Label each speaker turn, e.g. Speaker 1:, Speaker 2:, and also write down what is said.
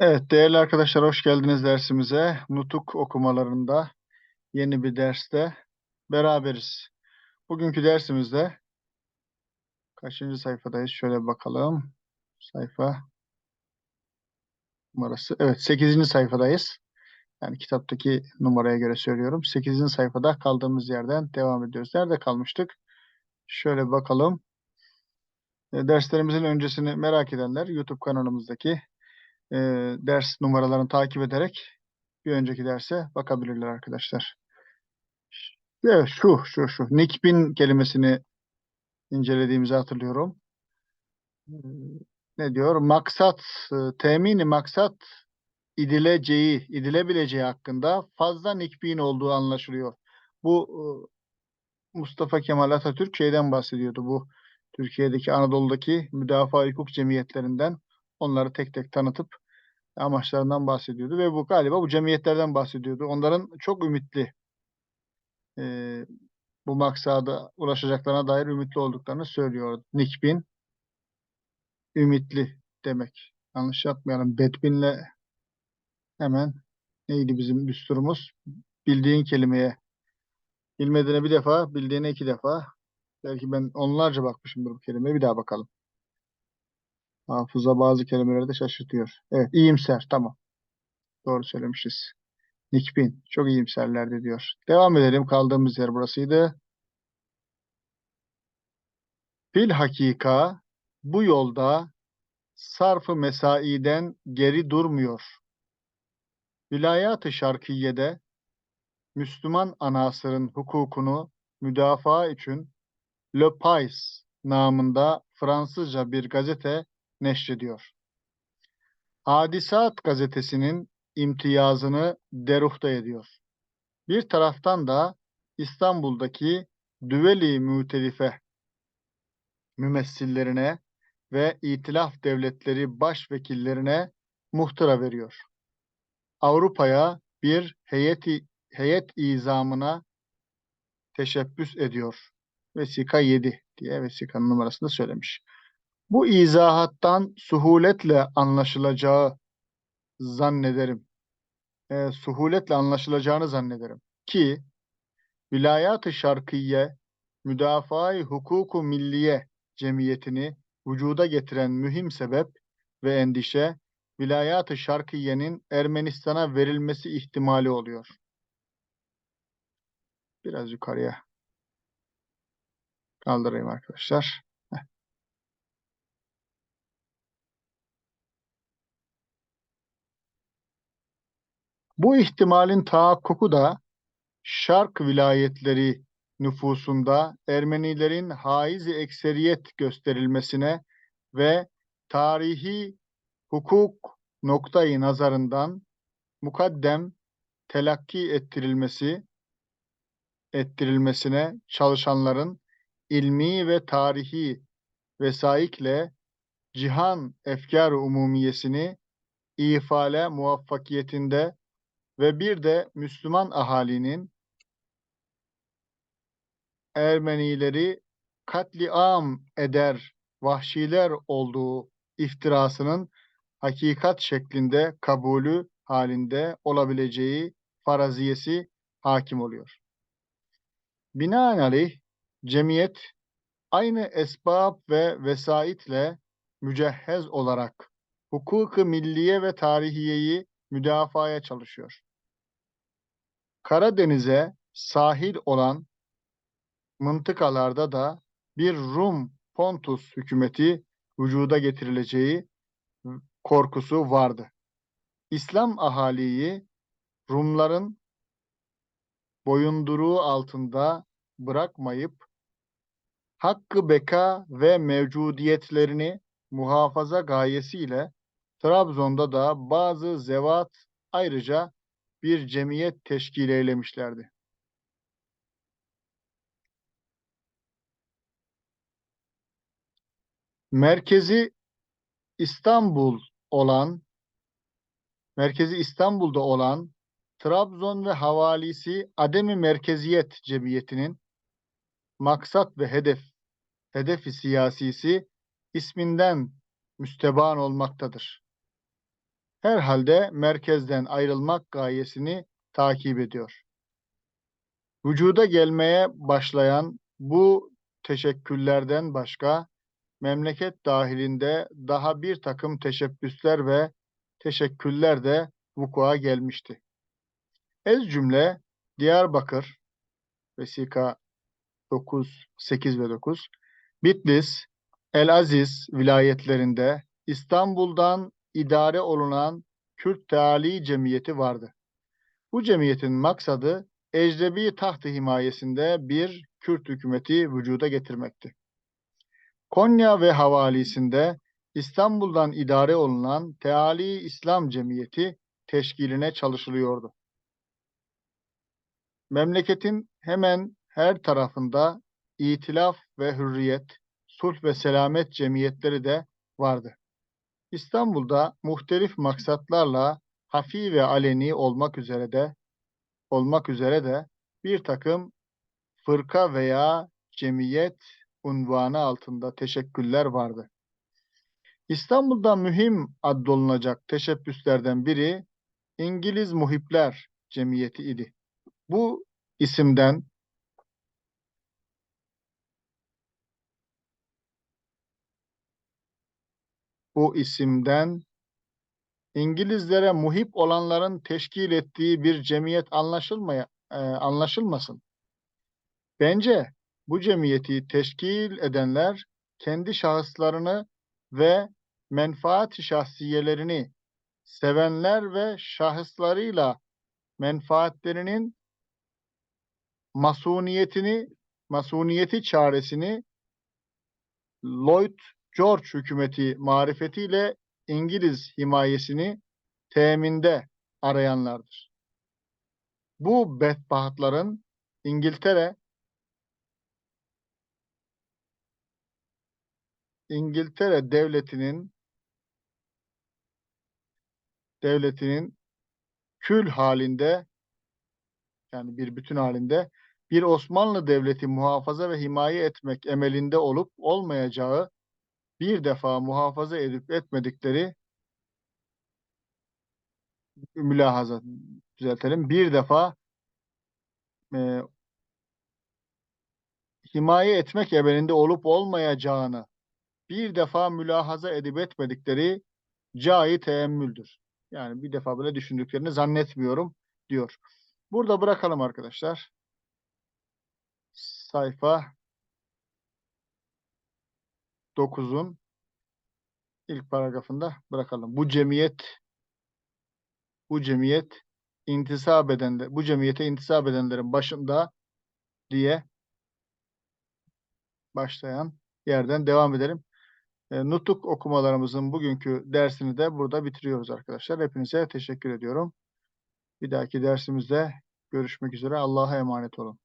Speaker 1: Evet, değerli arkadaşlar hoş geldiniz dersimize. Nutuk okumalarında yeni bir derste beraberiz. Bugünkü dersimizde kaçıncı sayfadayız? Şöyle bakalım. Sayfa numarası. Evet, 8. sayfadayız. Yani kitaptaki numaraya göre söylüyorum. 8. sayfada kaldığımız yerden devam ediyoruz. Nerede kalmıştık? Şöyle bakalım. E, Derslerimizin öncesini merak edenler YouTube kanalımızdaki e, ders numaralarını takip ederek bir önceki derse bakabilirler arkadaşlar. Evet, şu, şu, şu. Nikbin kelimesini incelediğimizi hatırlıyorum. Ee, Ne diyor? Maksat, e, temini maksat idileceği, idilebileceği hakkında fazla nikbin olduğu anlaşılıyor. Bu e, Mustafa Kemal Atatürk şeyden bahsediyordu. Bu Türkiye'deki, Anadolu'daki müdafaa hukuk cemiyetlerinden onları tek tek tanıtıp amaçlarından bahsediyordu ve bu galiba bu cemiyetlerden bahsediyordu. Onların çok ümitli e, bu maksada ulaşacaklarına dair ümitli olduklarını söylüyor. Nikbin ümitli demek. Yanlış yapmayalım. Bedbinle hemen neydi bizim düsturumuz? Bildiğin kelimeye bilmediğine bir defa, bildiğine iki defa. Belki ben onlarca bakmışımdır bu kelimeye. Bir daha bakalım. Hafıza bazı kelimeleri de şaşırtıyor. Evet, iyimser. Tamam. Doğru söylemişiz. Nikbin. Çok iyimserlerdi diyor. Devam edelim. Kaldığımız yer burasıydı. Fil hakika bu yolda sarfı mesaiden geri durmuyor. Vilayat-ı Şarkiye'de Müslüman anasırın hukukunu müdafaa için Le Pais namında Fransızca bir gazete neşrediyor. Hadisat gazetesinin imtiyazını deruhta ediyor. Bir taraftan da İstanbul'daki düveli mütelife mümessillerine ve itilaf devletleri başvekillerine muhtıra veriyor. Avrupa'ya bir heyeti, heyet izamına teşebbüs ediyor. Vesika 7 diye vesikanın numarasını söylemiş. Bu izahattan suhuletle anlaşılacağı zannederim. E, suhuletle anlaşılacağını zannederim. Ki Vilayat-ı Şarkiye Müdafaa-i Hukuku Milliye cemiyetini vücuda getiren mühim sebep ve endişe Vilayat-ı Şarkiye'nin Ermenistan'a verilmesi ihtimali oluyor. Biraz yukarıya kaldırayım arkadaşlar. Bu ihtimalin tahakkuku da Şark vilayetleri nüfusunda Ermenilerin haiz ekseriyet gösterilmesine ve tarihi hukuk noktayı nazarından mukaddem telakki ettirilmesi ettirilmesine çalışanların ilmi ve tarihi vesaikle cihan efkar umumiyesini ifale muvaffakiyetinde ve bir de Müslüman ahalinin Ermenileri katliam eder vahşiler olduğu iftirasının hakikat şeklinde kabulü halinde olabileceği faraziyesi hakim oluyor. Binaenaleyh cemiyet aynı esbab ve vesaitle mücehhez olarak hukuku milliye ve tarihiyeyi müdafaya çalışıyor. Karadeniz'e sahil olan mıntıkalarda da bir Rum Pontus hükümeti vücuda getirileceği korkusu vardı. İslam ahaliyi Rumların boyunduruğu altında bırakmayıp hakkı beka ve mevcudiyetlerini muhafaza gayesiyle Trabzon'da da bazı zevat ayrıca bir cemiyet teşkil eylemişlerdi. Merkezi İstanbul olan merkezi İstanbul'da olan Trabzon ve havalisi Ademi Merkeziyet Cemiyeti'nin maksat ve hedef hedefi siyasisi isminden müsteban olmaktadır. Herhalde merkezden ayrılmak gayesini takip ediyor. Vücuda gelmeye başlayan bu teşekküllerden başka memleket dahilinde daha bir takım teşebbüsler ve teşekküller de vukua gelmişti. Ez cümle Diyarbakır vesika 9, 8 ve 9 Bitlis, El-Aziz vilayetlerinde İstanbul'dan idare olunan Kürt Teali Cemiyeti vardı. Bu cemiyetin maksadı ecnebi taht himayesinde bir Kürt hükümeti vücuda getirmekti. Konya ve havalisinde İstanbul'dan idare olunan Teali İslam Cemiyeti teşkiline çalışılıyordu. Memleketin hemen her tarafında İtilaf ve Hürriyet, Sulh ve Selamet cemiyetleri de vardı. İstanbul'da muhtelif maksatlarla hafi ve aleni olmak üzere de olmak üzere de bir takım fırka veya cemiyet unvanı altında teşekküller vardı. İstanbul'da mühim addolunacak teşebbüslerden biri İngiliz Muhipler Cemiyeti idi. Bu isimden bu isimden İngilizlere muhip olanların teşkil ettiği bir cemiyet anlaşılmaya e, anlaşılmasın. Bence bu cemiyeti teşkil edenler kendi şahıslarını ve menfaat şahsiyelerini sevenler ve şahıslarıyla menfaatlerinin masuniyetini, masuniyeti çaresini Lloyd George hükümeti marifetiyle İngiliz himayesini teminde arayanlardır. Bu bedbahtların İngiltere İngiltere devletinin devletinin kül halinde yani bir bütün halinde bir Osmanlı devleti muhafaza ve himaye etmek emelinde olup olmayacağı bir defa muhafaza edip etmedikleri mülahaza düzeltelim. Bir defa e, himaye etmek emelinde olup olmayacağını bir defa mülahaza edip etmedikleri cai teemmüldür. Yani bir defa böyle düşündüklerini zannetmiyorum diyor. Burada bırakalım arkadaşlar. Sayfa 9'un ilk paragrafında bırakalım. Bu cemiyet bu cemiyet intisap edenler, bu cemiyete intisap edenlerin başında diye başlayan yerden devam edelim. E, nutuk okumalarımızın bugünkü dersini de burada bitiriyoruz arkadaşlar. Hepinize teşekkür ediyorum. Bir dahaki dersimizde görüşmek üzere. Allah'a emanet olun.